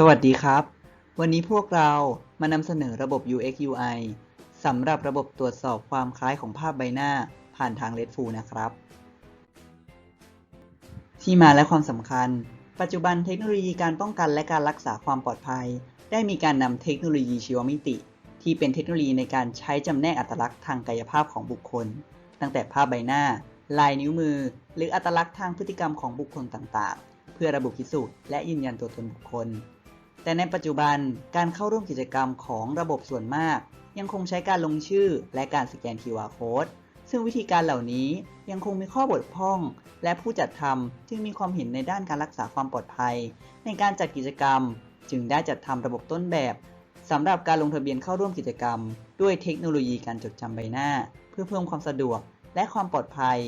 สวัสดีครับ วันนี้พวกเรามานำเสนอระบบ UX UI สำหรับระบบตรวจสอบความคล้ายของภาพใบหน้าผ่านทาง REDFull นะครับ ที่มาและความสำคัญ ปัจจุบันเทคโนโลยีการป้องกันและการรักษาความปลอดภัย ได้มีการนำเทคโนโลยีชีวมิติ ที่เป็นเทคโนโลยีในการใช้จำแนกอัตลักษณ์ทางกายภาพของบุคคล ตั้งแต่ภาพใบหน้า ลายนิ้วมือ หรืออัตลักษณ์ทางพฤติกรรมของบุคคลต่างๆ เพื่อระบุพิสูจน์และยืนยันตัวตนบุคคล แต่ในปัจจุบันการเข้าร่วมกิจกรรมของระบบส่วนมาก ยังคงใช้การลงชื่อและการสแกน QR Code ซึ่งวิธีการเหล่านี้ยังคงมีข้อบกพร่อง และผู้จัดทำจึงมีความเห็นในด้านการรักษาความปลอดภัย ในการจัดกิจกรรม จึงได้จัดทำระบบต้นแบบสำหรับการลงทะเบียนเข้าร่วมกิจกรรม ด้วยเทคโนโลยีการจดจำใบหน้า เพื่อเพิ่มความสะดวกและความปลอดภัย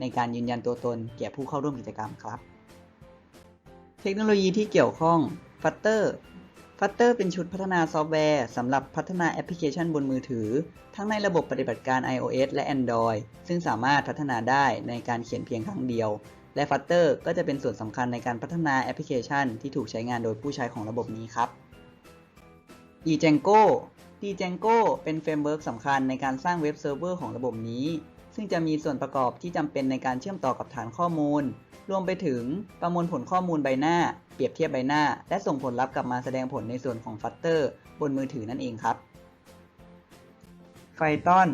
ในการยืนยันตัวตนแก่ผู้เข้าร่วมกิจกรรมครับ เทคโนโลยีที่เกี่ยวข้อง Flutter Flutter เป็นชุดพัฒนาซอฟต์แวร์สำหรับพัฒนาแอปพลิเคชันบนมือถือ ทั้งในระบบปฏิบัติการ iOS และ Android ซึ่งสามารถพัฒนาได้ในการเขียนเพียงครั้งเดียว และ Flutter ก็จะเป็นส่วนสำคัญในการพัฒนาแอปพลิเคชันที่ถูกใช้งานโดยผู้ใช้ของระบบนี้ครับ Django Django เป็นเฟรมเวิร์กสำคัญในการสร้างเว็บเซิร์ฟเวอร์ของระบบนี้ ซึ่งจะมีส่วนประกอบที่จำเป็นในการเชื่อมต่อกับฐานข้อมูล รวมไปถึงประมวลผลข้อมูลใบหน้า รียบเทียบใบหน้า และส่งผลลัพธ์กลับมาแสดงผลในส่วนของ Flutter บนมือถือนั่นเองครับ Python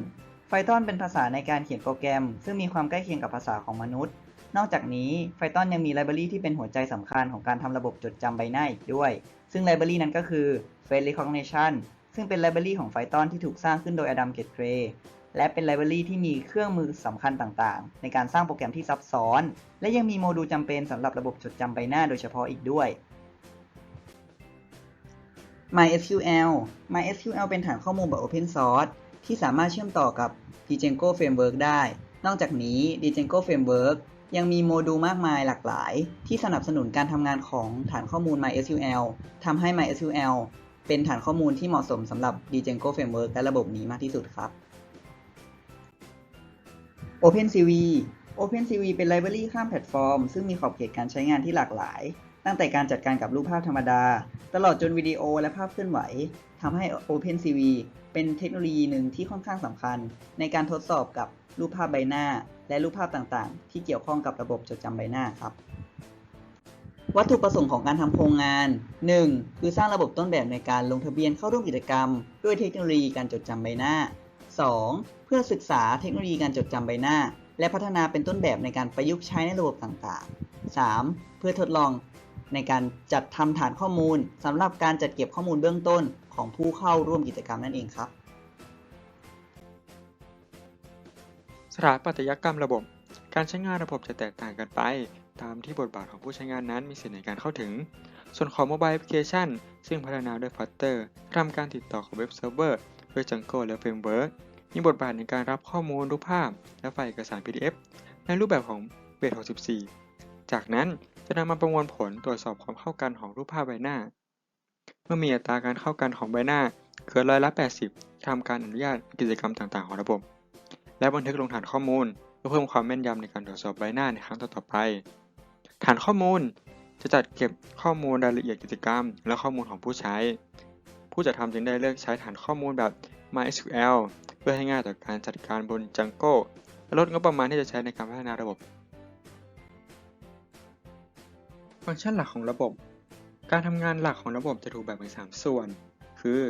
Python เป็นภาษาในการเขียนโปรแกรม ซึ่งมีความใกล้เคียงกับภาษาของมนุษย์ นอกจากนี้ Python ยังมีไลบรารีที่เป็นหัวใจสำคัญของการทำระบบจดจำใบหน้าอีกด้วย ซึ่งไลบรารีนั้นก็คือ Face Recognition ซึ่งเป็นไลบรารีของ Python ที่ถูกสร้างขึ้นโดย Adam Gray และเป็นไลบรารีที่มีเครื่องมือสำคัญต่างๆ ในการสร้างโปรแกรมที่ซับซ้อน และยังมีโมดูลจำเป็นสำหรับระบบจดจำใบหน้าโดยเฉพาะอีกด้วย MySQL MySQL เป็นฐานข้อมูลแบบ Open Source ที่สามารถเชื่อมต่อกับ Django Framework ได้ นอกจากนี้ Django Framework ยังมีโมดูลมากมายหลากหลาย ที่สนับสนุนการทำงานของฐานข้อมูล MySQL ทำให้ MySQL เป็นฐานข้อมูลที่เหมาะสมสำหรับ Django Framework และระบบนี้มากที่สุดครับ OpenCV OpenCV เป็นไลบรารีข้ามแพลตฟอร์ม ซึ่งมีขอบเขตการใช้งานที่หลากหลาย ตั้งแต่การจัดการกับรูปภาพธรรมดา ตลอดจนวิดีโอและภาพเคลื่อนไหวทำให้ OpenCV เป็นเทคโนโลยีหนึ่งที่ค่อนข้างสำคัญ ในการทดสอบกับรูปภาพใบหน้า และรูปภาพต่างๆ ที่เกี่ยวข้องกับระบบจดจำใบหน้าครับวัตถุประสงค์ของการทำโครงงาน 1. คือสร้างระบบต้นแบบในการลงทะเบียนเข้าร่วมกิจกรรม ด้วยเทคโนโลยีการจดจำใบหน้า 2. เพื่อศึกษาเทคโนโลยีการจดจำใบหน้า และพัฒนาเป็นต้นแบบในการประยุกต์ใช้ในระบบต่างๆ 3. เพื่อทดลองในการจัดทำฐานข้อมูลสำหรับการจัดเก็บข้อมูลเบื้องต้นของผู้เข้าร่วมกิจกรรมนั่นเองครับ สถาปัตยกรรมระบบ การใช้งานระบบจะแตกต่างกันไป ตามที่บทบาทของผู้ใช้งานนั้นมีสิทธิในการเข้าถึง ส่วนของ Mobile Application ซึ่งพัฒนาด้วย Flutter ทำการติดต่อกับเว็บเซิร์ฟเวอร์ด้วย Django และ Framework มี มีบทบาทในการรับข้อมูลรูปภาพ และไฟล์เอกสาร PDF ในรูปแบบของเบส64 จากนั้นจะนำมาประมวลผลตรวจสอบความเข้ากันของรูปภาพใบหน้า เมื่อมีอัตราการเข้ากันของใบหน้าเกินร้อยละ 80ทำการอนุญาตกิจกรรมต่าง ๆ ของระบบ และบันทึกลงฐานข้อมูลเพื่อเพิ่มความแม่นยำในการตรวจสอบใบหน้าในครั้งต่อๆไป ฐานข้อมูลจะจัดเก็บข้อมูลรายละเอียดกิจกรรม และข้อมูลของผู้ใช้ ผู้จัดทำจึงได้เลือกใช้ฐานข้อมูลแบบ MySQL พื่อให้ง่ายต่อการจัดการบน Django และลดงบประมาณที่จะใช้ในการพัฒนาระบบ ฟังก์ชันหลักของระบบ การทำงานหลักของระบบจะถูกแบ่งเป็น 3 ส่วน คือ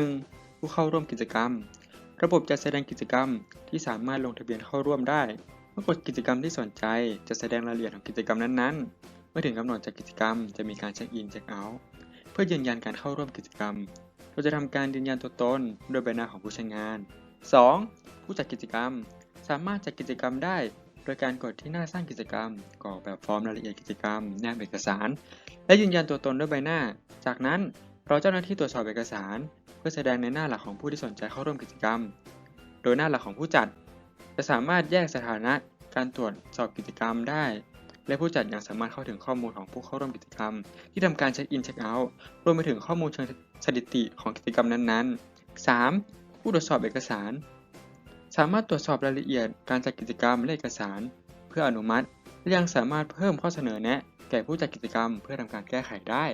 1. ผู้เข้าร่วมกิจกรรม ระบบจะแสดงกิจกรรมที่สามารถลงทะเบียนเข้าร่วมได้เมื่อกดกิจกรรมที่สนใจจะแสดงรายละเอียดของกิจกรรมนั้นๆ เมื่อถึงกำหนดจากกิจกรรมจะมีการเช็คอินเช็คเอาท์เพื่อยืนยันการเข้าร่วมกิจกรรม เราจะทำการยืนยันตัวตนด้วยใบหน้าของผู้ใช้งาน 2. ผู้จัดกิจกรรม สามารถจัดกิจกรรมได้ โดยการกดที่หน้าสร้างกิจกรรมกรอกแบบฟอร์มรายละเอียดกิจกรรมแนบเอกสาร และยืนยันตัวตนด้วยใบหน้า จากนั้นรอเจ้าหน้าที่ตรวจสอบเอกสาร เพื่อแสดงในหน้าหลักของผู้ที่สนใจเข้าร่วมกิจกรรม โดยหน้าหลักของผู้จัด จะสามารถแยกสถานะการตรวจสอบกิจกรรมได้ และผู้จัดยังสามารถเข้าถึงข้อมูลของผู้เข้าร่วมกิจกรรม ที่ทำการเช็คอินเช็คเอาท์รวมไปถึงข้อมูลเชิงสถิติของกิจกรรมนั้นๆ 3. ผู้ตรวจสอบเอกสาร สามารถตรวจสอบรายละเอียดการจัดกิจกรรมและเอกสาร เพื่ออนุมัติ และยังสามารถเพิ่มข้อเสนอแนะ แก่ผู้จัดกิจกรรมเพื่อทำการแก้ไขได้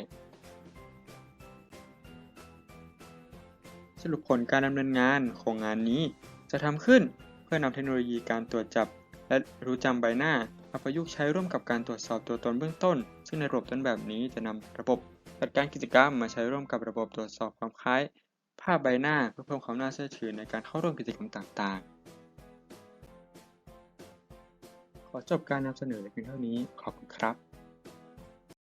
สรุปผลการดำเนินงานของงานนี้ จะทำขึ้นเพื่อนำเทคโนโลยีการตรวจจับ และรู้จำใบหน้าอาประยุกต์ใช้ร่วมกับการตรวจสอบตัวตนเบื้องต้น ซึ่งในระบบต้นแบบนี้จะนำระบบจัดการกิจกรรมมาใช้ร่วมกับระบบตรวจสอบความคล้ายาพใบหน้าเพื่อเพิ่มความน่าเชื่อถือในการเข้าร่วมกิจกรรมต่างๆ ขอจบการนำเสนอในเพียงเท่านี้ ขอบคุณครับ